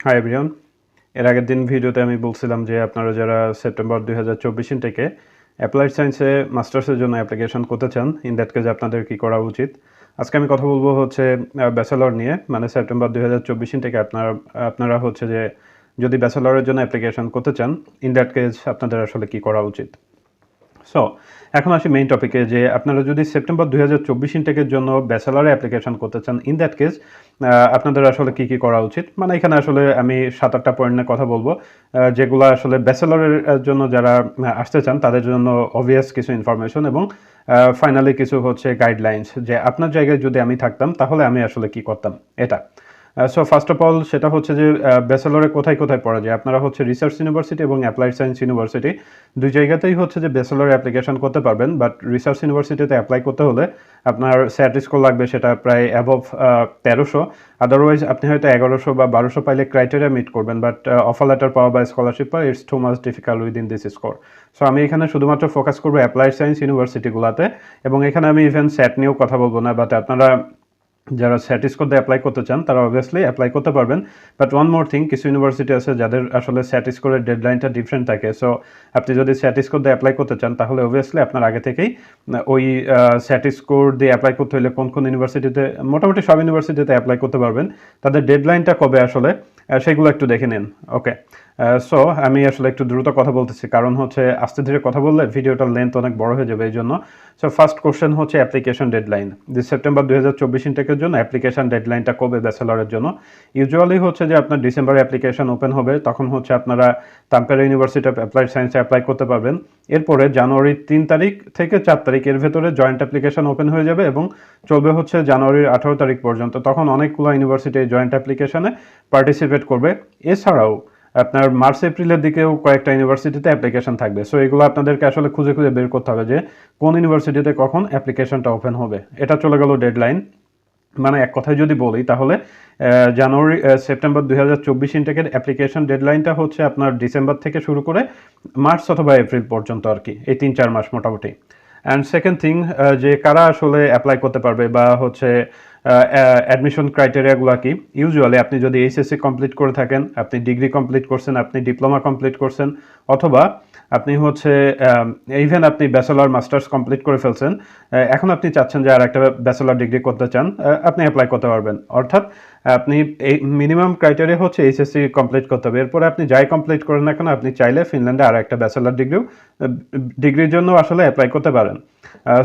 Hi everyone এর আগের দিন ভিডিওতে আমি বলছিলাম যে আপনারা যারা সেপ্টেম্বর দুই হাজার চব্বিশ থেকে অ্যাপ্লাইড সায়েন্সে মাস্টার্সের জন্য অ্যাপ্লিকেশন করতে চান ইন দ্যাট কেজ আপনাদের কী করা উচিত? আজকে আমি কথা বলব হচ্ছে ব্যাচেলর নিয়ে মানে সেপ্টেম্বর দুই হাজার চব্বিশ থেকে আপনারা আপনারা হচ্ছে যে যদি ব্যাচেলরের জন্য অ্যাপ্লিকেশন করতে চান ইন দ্যাট কেজ আপনাদের আসলে কী করা উচিত? সো এখন আসি মেইন টপিকে যে আপনারা যদি সেপ্টেম্বর দুই হাজার চব্বিশ ইনটেকের জন্য ব্যাচেলারে অ্যাপ্লিকেশন করতে চান ইন দ্যাট কেস আপনাদের আসলে কি কি করা উচিত? মানে এখানে আসলে আমি সাত আটটা পয়েন্টে কথা বলব। যেগুলো আসলে ব্যাচেলরের জন্য যারা আসতে চান, তাদের জন্য অবভিয়াস কিছু ইনফরমেশন এবং ফাইনালি কিছু হচ্ছে গাইডলাইন্স যে আপনার জায়গায় যদি আমি থাকতাম, তাহলে আমি আসলে কি করতাম? এটা। সো ফার্স্ট অফ অল সেটা হচ্ছে যে ব্যাচেলরে কোথায় কোথায় পড়া যায়? আপনারা হচ্ছে রিসার্চ ইউনিভার্সিটি এবং অ্যাপ্লাইড সায়েন্স ইউনিভার্সিটি দুই জায়গাতেই হচ্ছে যে ব্যাচেলর অ্যাপ্লিকেশন করতে পারবেন বাট রিসার্চ ইউনিভার্সিটিতে অ্যাপ্লাই করতে হলে আপনার স্যাট স্কোর লাগবে সেটা প্রায় অ্যাবভ তেরোশো। আদারওয়াইজ আপনি হয়তো এগারোশো বা বারোশো পাইলে ক্রাইটেরিয়া মিট করবেন বাট অফার লেটার পাওয়া বা স্কলারশিপ পাওয়া it's too much difficult within this score so আমি এখানে শুধুমাত্র ফোকাস করব অ্যাপ্লাইড সায়েন্স ইউনিভার্সিটিগুলোতে এবং এখানে আমি ইভেন স্যাট নিয়েও কথা বলব না বাট আপনারা যারা স্যাটিসকোতে অ্যাপ্লাই করতে চান, তারা অবভিয়াসলি অ্যাপ্লাই করতে পারবেন। বাট ওয়ান মোর থিং কিছু ইউনিভার্সিটি আছে যাদের আসলে স্যাটিসকোরের ডেডলাইনটা ডিফারেন্ট থাকে। সো আপনি যদি স্যাটিসকোতে অ্যাপ্লাই করতে চান, তাহলে অবভিয়াসলি আপনার আগে থেকেই ওই স্যাটিসকোর দিয়ে অ্যাপ্লাই করতে হলে কোন কোন ইউনিভার্সিটিতে মোটামুটি সব ইউনিভার্সিটিতে অ্যাপ্লাই করতে পারবেন। তাদের ডেডলাইনটা কবে আসলে সেগুলো একটু দেখে নিন। ওকে সো আমি আসলে একটু দ্রুত কথা বলতেছি। কারণ হচ্ছে, আস্তে ধীরে কথা বললে ভিডিওটার লেন্থ অনেক বড় হয়ে যাবে এই জন্য সো ফার্স্ট কোশ্চেন হচ্ছে অ্যাপ্লিকেশন ডেডলাইন যে সেপ্টেম্বর দু হাজার চব্বিশ ইনটেকের জন্য অ্যাপ্লিকেশন ডেডলাইনটা কবে ব্যাচেলরের জন্য? ইউজুয়ালি হচ্ছে যে আপনার ডিসেম্বরে অ্যাপ্লিকেশন ওপেন হবে, তখন হচ্ছে আপনারা তাম্পেরা ইউনিভার্সিটি অফ অ্যাপ্লাইড সায়েন্সে অ্যাপ্লাই করতে পারবেন। এরপরে জানুয়ারির তিন তারিখ থেকে চার তারিখ, এর ভেতরে জয়েন্ট অ্যাপ্লিকেশন ওপেন হয়ে যাবে এবং চলবে হচ্ছে জানুয়ারির আঠারো তারিখ পর্যন্ত। তখন অনেকগুলো ইউনিভার্সিটি জয়েন্ট অ্যাপ্লিকেশনে পার্টিসিপেট করবে। এছাড়াও আপনার মার্চ, এপ্রিলের দিকেও কয়েকটা ইউনিভার্সিটিতে অ্যাপ্লিকেশন থাকবে। সো এগুলো আপনাদেরকে আসলে খুঁজে খুঁজে বের করতে হবে যে কোন ইউনিভার্সিটিতে কখন অ্যাপ্লিকেশনটা ওপেন হবে। এটা চলে গেল ডেডলাইন মানে এক কথায় যদি বলি তাহলে জানুয়ারি সেপ্টেম্বর দুই হাজার চব্বিশ ইনটেকের অ্যাপ্লিকেশন ডেডলাইনটা হচ্ছে আপনার ডিসেম্বর থেকে শুরু করে মার্চ অথবা এপ্রিল পর্যন্ত আর কি, এই তিন চার মাস মোটামুটি। অ্যান্ড সেকেন্ড থিং যে কারা আসলে অ্যাপ্লাই করতে পারবে বা হচ্ছে অ্যাডমিশন ক্রাইটেরিয়াগুলো কি? ইউজুয়ালি আপনি যদি এইচএসসি কমপ্লিট করে থাকেন, আপনি ডিগ্রি কমপ্লিট করছেন, আপনি ডিপ্লোমা কমপ্লিট করছেন, অথবা আপনি হচ্ছে ইভেন আপনি ব্যাচেলর মাস্টার্স কমপ্লিট করে ফেলছেন এখন আপনি চাচ্ছেন যে আর একটা ব্যাচেলর ডিগ্রি করতে চান আপনি অ্যাপ্লাই করতে পারবেন। অর্থাৎ আপনি এই মিনিমাম ক্রাইটেরিয়া হচ্ছে এইচএসসি কমপ্লিট করতে হবে। এরপরে আপনি যাই কমপ্লিট করেন না কেন, আপনি চাইলে ফিনল্যান্ডে আর একটা ব্যাচেলর ডিগ্রিও ডিগ্রির জন্য আসলে অ্যাপ্লাই করতে পারেন।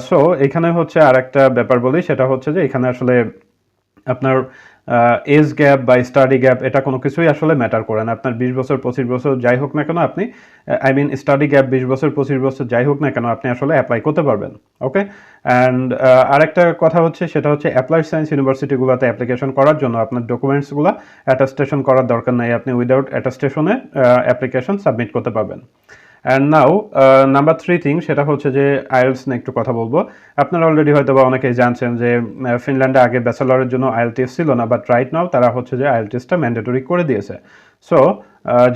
সো এখানে হচ্ছে আর একটা ব্যাপার বলি, সেটা হচ্ছে যে এখানে আসলে আপনার এজ গ্যাপ বা স্টাডি গ্যাপ এটা কোনো কিছুই আসলে ম্যাটার করে না। আপনার বিশ বছর, পঁচিশ বছর যাই হোক না কেন আপনি আই মিন স্টাডি গ্যাপ বিশ বছর, পঁচিশ বছর যাই হোক না কেন আপনি আসলে অ্যাপ্লাই করতে পারবেন ওকে অ্যান্ড আরেকটা কথা হচ্ছে, সেটা হচ্ছে অ্যাপ্লাইড সায়েন্স ইউনিভার্সিটিগুলোতে অ্যাপ্লিকেশন করার জন্য আপনার ডকুমেন্টসগুলো অ্যাটাস্টেশন করার দরকার নেই। আপনি উইদাউট অ্যাটাস্টেশনে অ্যাপ্লিকেশন সাবমিট করতে পারবেন। And now number three thing সেটা হচ্ছে যে আইএলস নিয়ে একটু কথা বলব। আপনারা অলরেডি হয়তো বা অনেকেই জানছেন যে ফিনল্যান্ডে আগে ব্যাচেলরের জন্য আইএলটিএস ছিল না বাট রাইট নাও তারা হচ্ছে যে আইএলটিএসটা ম্যান্ডেটরি করে দিয়েছে। সো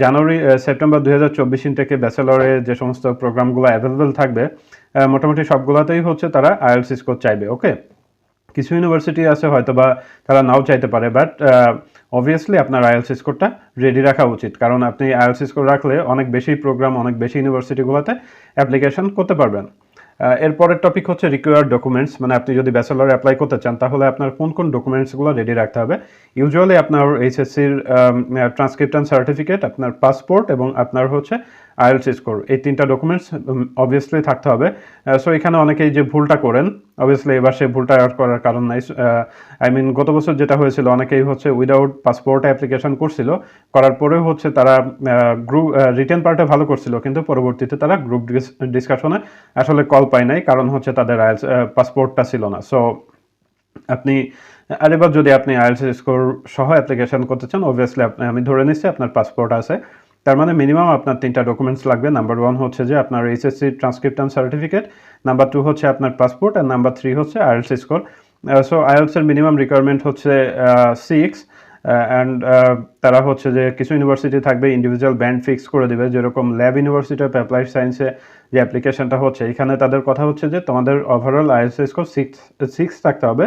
জানুয়ারি সেপ্টেম্বর দুই হাজার চব্বিশ থেকে ব্যাচেলরে যে সমস্ত প্রোগ্রামগুলো অ্যাভেলেবেল থাকবে মোটামুটি সবগুলোতেই হচ্ছে তারা আইএলস স্কোর চাইবে ওকে কিছু ইউনিভার্সিটি আছে হয়তো বা তারা নাও চাইতে পারে বাট অবভিয়াসলি আপনার আইএলসি স্কোরটা রেডি রাখা উচিত। কারণ আপনি আইএলসি স্কোর রাখলে অনেক বেশি প্রোগ্রাম অনেক বেশি ইউনিভার্সিটিগুলোতে অ্যাপ্লিকেশন করতে পারবেন। এরপরের টপিক হচ্ছে রিকোয়ার্ড ডকুমেন্টস মানে আপনি যদি ব্যাচেলার অ্যাপ্লাই করতে চান, তাহলে আপনার কোন কোন ডকুমেন্টসগুলো রেডি রাখতে হবে। ইউজুয়ালি আপনার এইচএসসির ট্রান্সক্রিপশন সার্টিফিকেট আপনার পাসপোর্ট এবং আপনার হচ্ছে আইএলসি স্কোর এই তিনটা ডকুমেন্টস অবভিয়াসলি থাকতে হবে। সো এখানে অনেকেই যে ভুলটা করেন অবভিয়াসলি এবার সেই ভুলটা আর করার কারণ নাই। আই মিন গত বছর যেটা হয়েছিল, অনেকেই হচ্ছে উইদাউট পাসপোর্ট অ্যাপ্লিকেশন করছিল। করার পরেও হচ্ছে তারা গ্রুপ রিটার্ন পার্টে ভালো করছিল, কিন্তু পরবর্তীতে তারা গ্রুপ ডিসকাশনে আসলে কল পায় নাই, কারণ হচ্ছে তাদের আইএলস পাসপোর্টটা ছিল না। সো আপনি, আর এবার যদি আপনি আইএলস স্কোর সহ অ্যাপ্লিকেশন করতে চান অবভিয়াসলি আমি ধরে নিচ্ছি আপনার পাসপোর্ট আছে। তার মানে মিনিমাম আপনার তিনটা ডকুমেন্টস লাগবে। নাম্বার ওয়ান হচ্ছে যে আপনার এইচএসসি ট্রান্সক্রিপ্টন সার্টিফিকেট নাম্বার টু হচ্ছে আপনার পাসপোর্ট আর নাম্বার থ্রি হচ্ছে আইএলস স্কোর সো আইএলসের মিনিমাম রিকোয়ারমেন্ট হচ্ছে সিক্স অ্যান্ড তারা হচ্ছে যে কিছু ইউনিভার্সিটি থাকবে ইন্ডিভিজুয়াল ব্যান্ড ফিক্স করে দেবে। যেরকম ল্যাব ইউনিভার্সিটি অফ অ্যাপ্লাইড সায়েন্সে যে অ্যাপ্লিকেশনটা হচ্ছে, এখানে তাদের কথা হচ্ছে যে তোমাদের overall IELTS score six six থাকতে হবে।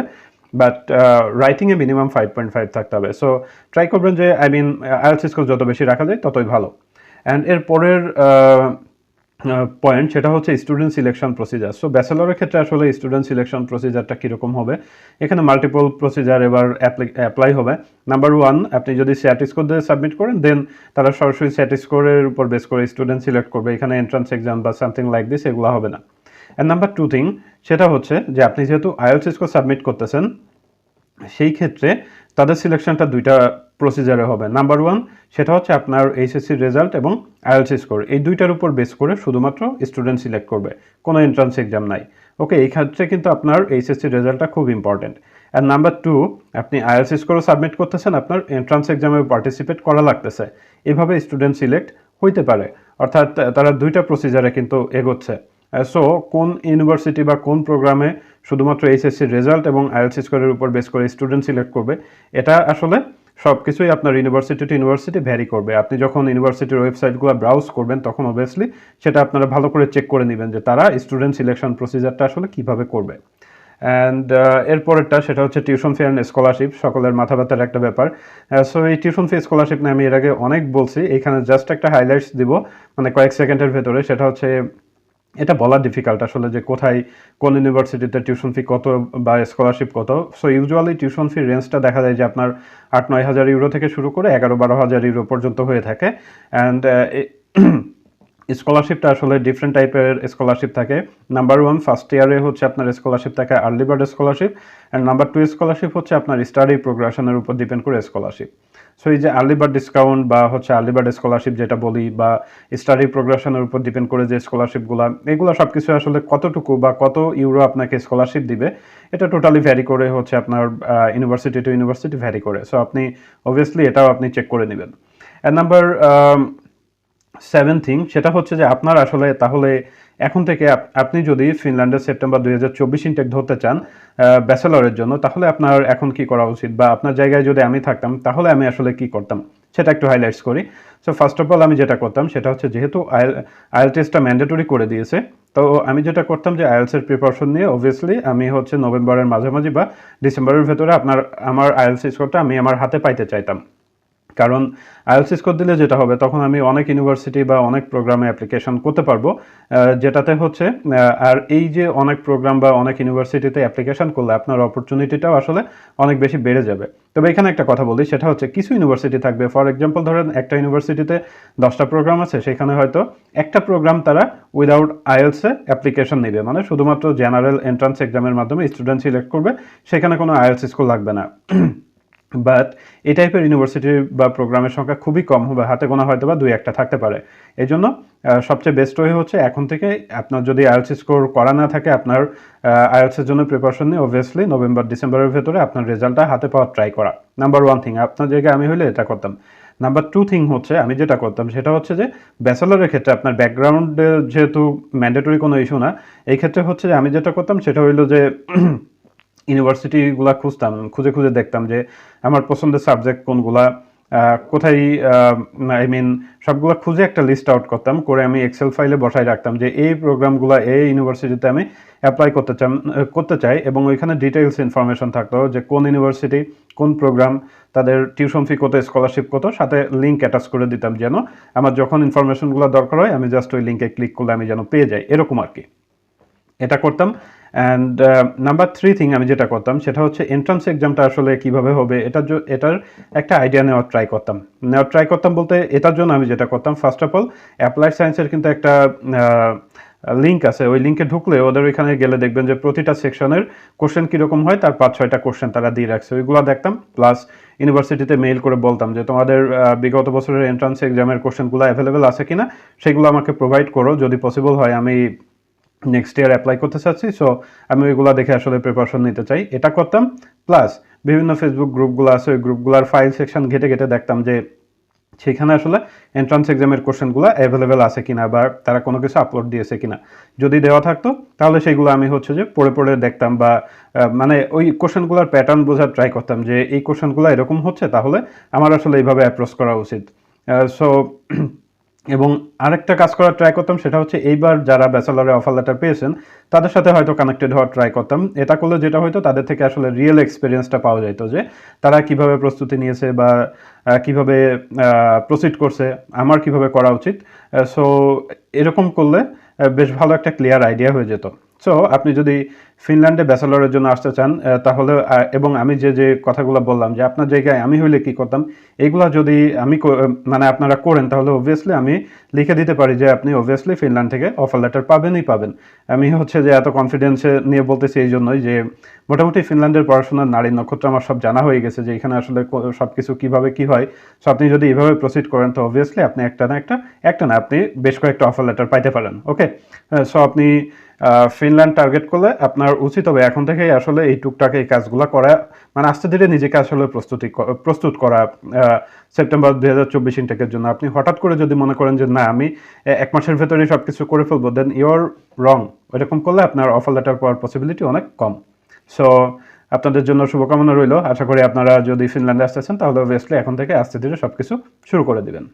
বাট রাইটিংয়ে মিনিমাম ফাইভ পয়েন্ট ফাইভ থাকতে হবে। সো ট্রাই করবেন যে আই মিন আইএলস স্কোর যত বেশি রাখা যায়, ততই ভালো। অ্যান্ড এর পরের পয়েন্ট সেটা হচ্ছে স্টুডেন্ট সিলেকশন প্রসিজার সো ব্যাচেলরের ক্ষেত্রে আসলে স্টুডেন্ট সিলেকশন প্রসিজারটা কীরকম হবে? এখানে মাল্টিপল প্রসিজার এবার অ্যাপ্লাই হবে। নাম্বার ওয়ান আপনি যদি স্যাট স্কোর দিয়ে সাবমিট করেন দেন তারা সরাসরি স্যাট স্কোরের উপর বেস করে স্টুডেন্ট সিলেক্ট করবে। এখানে এন্ট্রান্স এক্সাম বা সামথিং লাইক দিস এগুলো হবে না। অ্যান্ড নাম্বার টু থিং সেটা হচ্ছে যে আপনি যেহেতু আইএলস স্কোর সাবমিট করতেছেন, সেই ক্ষেত্রে তাদের সিলেকশনটা দুইটা প্রসিজারে হবে। নাম্বার ওয়ান সেটা হচ্ছে আপনার এইচএসসি রেজাল্ট এবং আইএলসি স্কোর এই দুইটার উপর বেস করে শুধুমাত্র স্টুডেন্ট সিলেক্ট করবে। কোনো এন্ট্রান্স এক্সাম নাই। ওকে এই ক্ষেত্রে কিন্তু আপনার এইচএসসি রেজাল্টটা খুব ইম্পর্টেন্ট আর নাম্বার টু আপনি আইএলসি স্কোরও সাবমিট করতেছেন, আপনার এন্ট্রান্স এক্সামে পার্টিসিপেট করা লাগতেছে। এভাবে স্টুডেন্ট সিলেক্ট হইতে পারে। অর্থাৎ তারা দুইটা প্রসিজারে কিন্তু এগোচ্ছে। সো কোন ইউনিভার্সিটি বা কোন প্রোগ্রামে শুধুমাত্র এইচএসসির রেজাল্ট এবং আইএলসি স্কোরের উপর বেস করে স্টুডেন্ট সিলেক্ট করবে, এটা আসলে সব কিছুই আপনার ইউনিভার্সিটি টু ইউনিভার্সিটি ভ্যারি করবে। আপনি যখন ইউনিভার্সিটির ওয়েবসাইটগুলো ব্রাউজ করবেন, তখন অবভিয়াসলি সেটা আপনারা ভালো করে চেক করে নেবেন যে তারা স্টুডেন্ট সিলেকশন প্রসিজারটা আসলে কীভাবে করবে। অ্যান্ড এরপরেরটা সেটা হচ্ছে টিউশন ফি অ্যান্ড স্কলারশিপ সকলের মাথা ব্যথার একটা ব্যাপার। সো এই টিউশন ফি স্কলারশিপ নিয়ে আমি এর আগে অনেক বলছি, এখানে জাস্ট একটা হাইলাইটস দিব মানে কয়েক সেকেন্ডের ভেতরে, সেটা হচ্ছে এটা বলা ডিফিকাল্ট আসলে যে কোথায়, কোন ইউনিভার্সিটিতে টিউশন ফি কত বা স্কলারশিপ কত। সো ইউজুয়ালি টিউশন ফি রেঞ্জটা দেখা যায় যে আপনার আট নয় হাজার ইউরো থেকে শুরু করে এগারো বারো হাজার ইউরো পর্যন্ত হয়ে থাকে। অ্যান্ড স্কলারশিপটা আসলে ডিফারেন্ট টাইপের স্কলারশিপ থাকে। নাম্বার ওয়ান ফার্স্ট ইয়ারে হচ্ছে আপনার স্কলারশিপ থাকে early bird scholarship and number two scholarship হচ্ছে আপনার স্টাডি প্রোগ্রেশনের উপর ডিপেন্ড করে স্কলারশিপ সো এই যে আর্লি বার্ড ডিসকাউন্ট বা হচ্ছে আর্লি বার্ড স্কলারশিপ যেটা বলি বা স্টাডি প্রোগ্রেশনের উপর ডিপেন্ড করে যে স্কলারশিপগুলো এগুলো সব কিছু আসলে কতটুকু বা কত ইউরো আপনাকে স্কলারশিপ দিবে, এটা টোটালি ভ্যারি করে হচ্ছে আপনার ইউনিভার্সিটি টু ইউনিভার্সিটি ভ্যারি করে। সো আপনি অবভিয়াসলি এটাও আপনি চেক করে নেবেন। অ্যান্ড নাম্বার সেভেন থিং সেটা হচ্ছে যে আপনার আসলে তাহলে এখন থেকে আপনি যদি ফিনল্যান্ডের সেপ্টেম্বর দুই হাজার চব্বিশ ইনটেক ধরতে চান ব্যাচেলরের জন্য, তাহলে আপনার এখন কি করা উচিত? বা আপনার জায়গায় যদি আমি থাকতাম, তাহলে আমি আসলে কি করতাম? সেটা একটু হাইলাইটস করি। সো ফার্স্ট অফ অল আমি যেটা করতাম, সেটা হচ্ছে যেহেতু আইএল আইএল টেস্টটা ম্যান্ডেটরি করে দিয়েছে, তো আমি যেটা করতাম যে আইএলসের প্রিপারেশন নিয়ে অবভিয়াসলি আমি হচ্ছে নভেম্বরের মাঝামাঝি বা ডিসেম্বরের ভেতরে আপনার, আমার আইএলসি স্কোরটা আমি আমার হাতে পাইতে চাইতাম। কারণ আইএলসি স্কোর দিলে যেটা হবে, তখন আমি অনেক ইউনিভার্সিটি বা অনেক প্রোগ্রামে অ্যাপ্লিকেশন করতে পারব। যেটাতে হচ্ছে আর এই যে অনেক প্রোগ্রাম বা অনেক ইউনিভার্সিটিতে অ্যাপ্লিকেশন করলে আপনার অপরচুনিটিটাও আসলে অনেক বেশি বেড়ে যাবে। তবে এখানে একটা কথা বলি, সেটা হচ্ছে কিছু ইউনিভার্সিটি থাকবে, ফর এক্সাম্পল ধরেন একটা ইউনিভার্সিটিতে দশটা প্রোগ্রাম আছে, সেখানে হয়তো একটা প্রোগ্রাম তারা উইদাউট আইএলসে অ্যাপ্লিকেশন নেবে। মানে শুধুমাত্র জেনারেল এন্ট্রান্স এক্সামের মাধ্যমে স্টুডেন্ট সিলেক্ট করবে, সেখানে কোনো আইএলস স্কুল লাগবে না। বাট এই টাইপের ইউনিভার্সিটি বা প্রোগ্রামের সংখ্যা খুবই কম হবে হাতে গোনা হয়তো বা দুই একটা থাকতে পারে। এই জন্য সবচেয়ে বেস্ট ওয়ে হচ্ছে এখন থেকে আপনার যদি আইএলস স্কোর করা না থাকে, আপনার আইএলসের জন্য প্রিপারেশন নিয়ে অবভিয়াসলি নভেম্বর ডিসেম্বরের ভেতরে আপনার রেজাল্টটা হাতে পাওয়ার ট্রাই করা। নাম্বার ওয়ান থিং আপনার জায়গায় আমি হলে এটা করতাম। নাম্বার টু থিং হচ্ছে, আমি যেটা করতাম, সেটা হচ্ছে যে ব্যাচেলরের ক্ষেত্রে আপনার ব্যাকগ্রাউন্ডে যেহেতু ম্যান্ডেটরি কোনো ইস্যু না, এই ক্ষেত্রে হচ্ছে যে আমি যেটা করতাম, সেটা হইল যে ইউনিভার্সিটিগুলো খুঁজতাম, খুঁজে খুঁজে দেখতাম যে আমার পছন্দের সাবজেক্ট কোনগুলা কোথায় আই মিন সবগুলো খুঁজে একটা লিস্ট আউট করতাম, করে আমি এক্সেল ফাইলে বসায় রাখতাম যে এই প্রোগ্রামগুলো এই ইউনিভার্সিটিতে আমি অ্যাপ্লাই করতে চান করতে চাই এবং ওইখানে ডিটেলস ইনফরমেশন থাকতো যে কোন ইউনিভার্সিটি কোন প্রোগ্রাম তাদের টিউশন ফি কত স্কলারশিপ কত, সাথে লিঙ্ক অ্যাটাচ করে দিতাম যেন আমার যখন ইনফরমেশনগুলো দরকার হয়, আমি জাস্ট ওই লিঙ্কে ক্লিক করলে আমি যেন পেয়ে যাই, এরকম আর কি। এটা করতাম অ্যান্ড নাম্বার থ্রি থিং আমি যেটা করতাম, সেটা হচ্ছে এন্ট্রান্স এক্সামটা আসলে কীভাবে হবে, এটার জন্য এটার একটা আইডিয়া নেওয়ার ট্রাই করতাম। নেওয়ার ট্রাই করতাম বলতে এটার জন্য আমি যেটা করতাম ফার্স্ট অফ অল অ্যাপ্লাইড সায়েন্সের কিন্তু একটা লিঙ্ক আছে। ওই লিঙ্কে ঢুকলে ওদের ওইখানে গেলে দেখবেন যে প্রতিটা সেকশনের কোশ্চেন কীরকম হয়, তার পাঁচ, ছয়টা কোশ্চেন তারা দিয়ে রাখছে। ওইগুলো দেখতাম প্লাস ইউনিভার্সিটিতে মেইল করে বলতাম যে তোমাদের বিগত বছরের এন্ট্রান্স এক্সামের কোশ্চেনগুলো অ্যাভেলেবেল আছে কিনা, সেগুলো আমাকে প্রোভাইড করো। যদি পসিবল হয়, আমি নেক্সট ইয়ার অ্যাপ্লাই করতে চাচ্ছি সো আমি ওইগুলো দেখে আসলে প্রিপারেশন নিতে চাই। এটা করতাম প্লাস বিভিন্ন ফেসবুক গ্রুপগুলো আছে, ওই গ্রুপগুলোর ফাইল সেকশন ঘেটে ঘেটে দেখতাম যে সেখানে আসলে এন্ট্রান্স এক্সামের কোশ্চেনগুলো অ্যাভেলেবেল আছে কিনা বা তারা কোনো কিছু আপলোড দিয়েছে কিনা। যদি দেওয়া থাকতো, তাহলে সেইগুলো আমি হচ্ছে যে পড়ে পড়ে দেখতাম বা মানে ওই কোশ্চেনগুলোর প্যাটার্ন বোঝার ট্রাই করতাম যে এই কোশ্চেনগুলো এরকম হচ্ছে, তাহলে আমার আসলে এইভাবে অ্যাপ্রোচ করা উচিত। সো এবং আরেকটা কাজ করার ট্রাই করতাম সেটা হচ্ছে এইবার যারা ব্যাচেলারে অফার লেটার পেয়েছেন, তাদের সাথে হয়তো কানেক্টেড হওয়ার ট্রাই করতাম। এটা করলে যেটা হয়তো তাদের থেকে আসলে রিয়েল এক্সপিরিয়েন্সটা পাওয়া যেত যে তারা কীভাবে প্রস্তুতি নিয়েছে বা কীভাবে প্রসিড করছে, আমার কীভাবে করা উচিত। সো এরকম করলে বেশ ভালো একটা ক্লিয়ার আইডিয়া হয়ে যেত। সো আপনি যদি ফিনল্যান্ডে ব্যাচেলরের জন্য আসতে চান তাহলে এবং আমি যে যে কথাগুলো বললাম যে আপনার জায়গায় আমি হইলে কি করতাম এইগুলো যদি আমি মানে আপনারা করেন, তাহলে অবভিয়াসলি আমি লিখে দিতে পারি যে আপনি অবভিয়াসলি ফিনল্যান্ড থেকে অফার লেটার পাবেনই পাবেন। আমি হচ্ছে যে এত কনফিডেন্সে নিয়ে বলতেছি এই জন্যই যে মোটামুটি ফিনল্যান্ডের পড়াশোনার নারী নক্ষত্র আমার সব জানা হয়ে গেছে যে এখানে আসলে সব কিছু কীভাবে কী হয়। সো আপনি যদি এইভাবে প্রসিড করেন, তো অবভিয়াসলি আপনি একটা না একটা একটা না, আপনি বেশ কয়েকটা অফার লেটার পাইতে পারেন ওকে সো আপনি ফিনল্যান্ড টার্গেট করলে আপনার উচিত হবে এখন থেকেই আসলে এই টুকটাক এই কাজগুলো করা। মানে আস্তে ধীরে নিজেকে আসলে প্রস্তুতি প্রস্তুত করা। সেপ্টেম্বর দুই হাজার চব্বিশ ইনটেকের জন্য। আপনি হঠাৎ করে যদি মনে করেন যে, না, আমি এক মাসের ভেতরেই সব কিছু করে ফেলব দেন ইউর রং এরকম করলে আপনার অফার লেটার পাওয়ার পসিবিলিটি অনেক কম। সো আপনাদের জন্য শুভকামনা রইল। আশা করি আপনারা যদি ফিনল্যান্ডে আসতেছেন তাহলে অবভিয়াসলি এখন থেকে আস্তে ধীরে সব কিছু শুরু করে দিবেন।